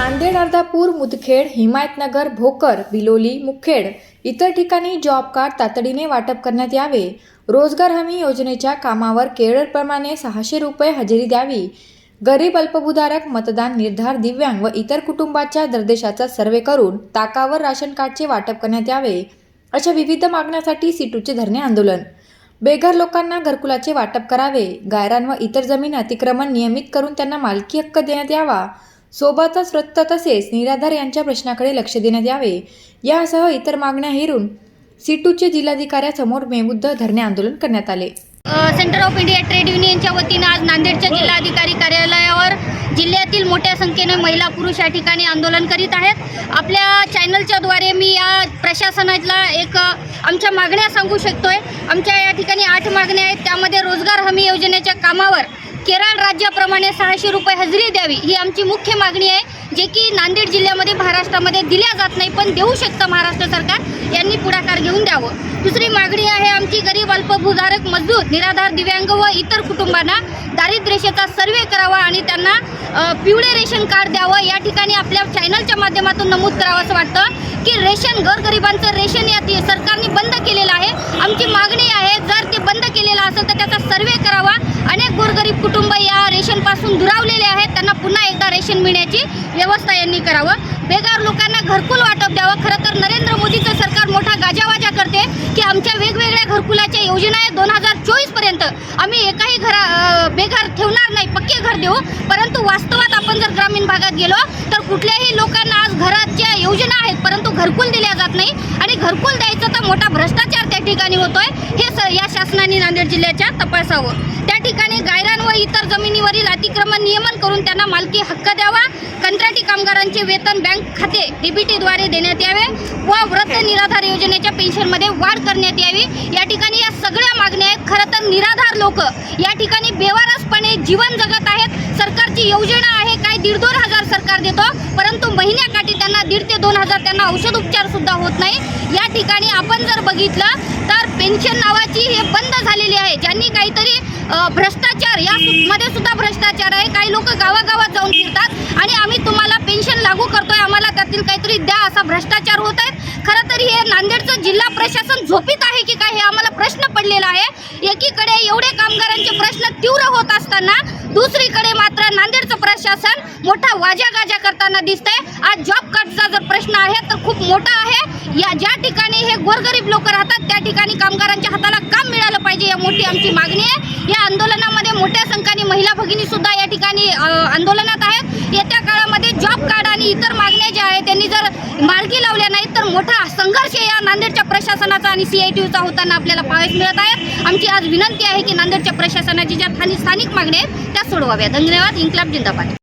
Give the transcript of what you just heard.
नांदेड अर्धापूर मुदखेड हिमायतनगर भोकर बिलोली मुखेड इतर ठिकाणी job card तातडीने वाटप करण्यात यावे. रोजगार हमी योजनेच्या कामावर केरळप्रमाणे सहाशे रुपये हजेरी द्यावी. गरीब अल्पभूधारक मतदान निर्धार दिव्यांग व इतर कुटुंबाच्या दर्देशाचा सर्वे करून ताकावर राशन कार्डचे वाटप करण्यात यावे अशा विविध मागण्यासाठी सिटूचे धरणे आंदोलन. बेघर लोकांना घरकुलाचे वाटप करावे गायरान व इतर जमीन अतिक्रमण नियमित करून त्यांना मालकी हक्क देण्यात यावा. सोबतच वृत्त तसेच निराधार यांच्या प्रश्नाकडे लक्ष देण्यात यावे. यासह इतर मागण्या हेरून सीटूचे जिल्हाधिकाऱ्यासमोर बेमुद्द धरणे आंदोलन करण्यात आले. सेंटर ऑफ इंडिया ट्रेड युनियनच्या वतीनं आज नांदेडच्या जिल्हाधिकारी कार्यालयावर जिल्ह्यातील मोठ्या संख्येने महिला पुरुष या ठिकाणी आंदोलन करीत आहेत. आपल्या चॅनलच्याद्वारे मी या प्रशासनाला एक आमच्या मागण्या सांगू शकतोय. आमच्या या ठिकाणी आठ मागण्या आहेत. त्यामध्ये रोजगार हमी योजनेच्या कामावर केरळ राज्याप्रमाणे सहाशे रुपये हजेरी द्यावी ही आमची मुख्य मागणी आहे जे की नांदेड जिल्ह्यामध्ये महाराष्ट्रामध्ये दिल्या जात नाही पण देऊ शकतं महाराष्ट्र सरकार यांनी पुढाकार घेऊन द्यावं. दुसरी मागणी आहे आमची गरीब अल्पभूधारक मजदूर निराधार दिव्यांग व इतर कुटुंबांना दारिद्र्यशेचा सर्वे करावा आणि त्यांना पिवळे रेशन कार्ड द्यावं. या ठिकाणी आपल्या चॅनलच्या माध्यमातून नमूद करावं असं वाटतं की रेशन गोरगरिबांचं रेशन या ती- सरकारने बंद केलेलं आहे. आमची मागणी आहे जर ते बंद केलेलं असेल तर त्याचा सर्वे करावा अनेक गोरगरीब कुटुंब या रेशनपासून दुरावलेले आहेत त्यांना पुन्हा मिळण्याची व्यवस्था यांनी करावं. बेगार लोकांना घरकुल वाटप द्यावं. खरं तर नरेंद्र मोदीचं सरकार मोठा गाजावाजा करते की आमच्या वेगवेगळ्या घरकुलाच्या योजना आहेत. दोन हजार चोवीसपर्यंत आम्ही एकाही घरा बेघर ठेवणार नाही. पक्के घर देऊ. परंतु वास्तवात आपण जर ग्रामीण भागात गेलो तर कुठल्याही लोकांना आज घराच्या योजना आहेत परंतु घरकुल दिल्या जात नाही. आणि घरकुल द्यायचं तर मोठा भ्रष्टाचार त्या ठिकाणी होतोय. हे स या शासनाने नांदेड जिल्ह्याच्या तपासावं. त्या ठिकाणी इतर जमिनीवरील अतिक्रमण नियमन करून त्यांना मालकी हक्क द्यावा. कंत्राटी कामगारांचे वेतन बँक खाते डीबीटीद्वारे देण्यात यावे व वृद्ध निराधार योजनेच्या पेन्शनमध्ये वाढ करण्यात यावी. या ठिकाणी या सगळ्या मागण्या आहेत. खरं तर निराधार लोक या ठिकाणी बेवारसपणे जीवन जगत आहेत. सरकारची योजना आहे काय दीड दोन हजार सरकार देतो परंतु महिन्याकाठी त्यांना दीड ते दोन हजार त्यांना औषध उपचार सुद्धा होत नाही. या ठिकाणी आपण जर बघितलं पेन्शन नावाची हे बंद झालेली आहे. ज्यांनी काहीतरी भ्रष्टाचार या मध्ये सुद्धा भ्रष्टाचार आहे. काही लोक गावागावात जाऊन फिरतात आणि आम्ही तुम्हाला पेन्शन लागू करतोय. आम्हाला त्यातील काहीतरी द्या असा भ्रष्टाचार होत आहे. खरं तर हे नांदेडचं जिल्हा प्रशासन झोपीत आहे की काय हे आम्हाला प्रश्न पडलेला आहे. एकीकडे एवढे कामगारांचे प्रश्न तीव्र होत असताना दुसरीकडे मात्र नांदेडचं प्रशासन मोठा वाजा गाजा करताना दिसतंय. आज जॉब कार्डचा जर प्रश्न आहे तर खूप मोठा आहे. या ज्या ठिकाणी हे गोरगरीब लोक राहतात त्या ठिकाणी कामगारांच्या हाताला काम मिळालं पाहिजे या मोठी आमची मागणी आहे. या आंदोलनामध्ये मोठ्या संख्येने महिला भगिनी सुद्धा या ठिकाणी आंदोलनात आहेत. येत्या काळामध्ये जॉब कार्ड आणि इतर मागण्या ज्या आहेत त्यांनी जर मार्गी लावल्या नाहीत तर मोठा संघर्ष या नांदेडच्या प्रशासनाचा आणि सी आय टीचा होताना आपल्याला पाहायला मिळत आहे. आमची आज विनंती आहे की नांदेडच्या प्रशासनाची ज्या स्थानिक स्थानिक मागण्या आहेत त्या सोडवाव्या धन्यवाद. इन्क्लाब जिंदाबाद.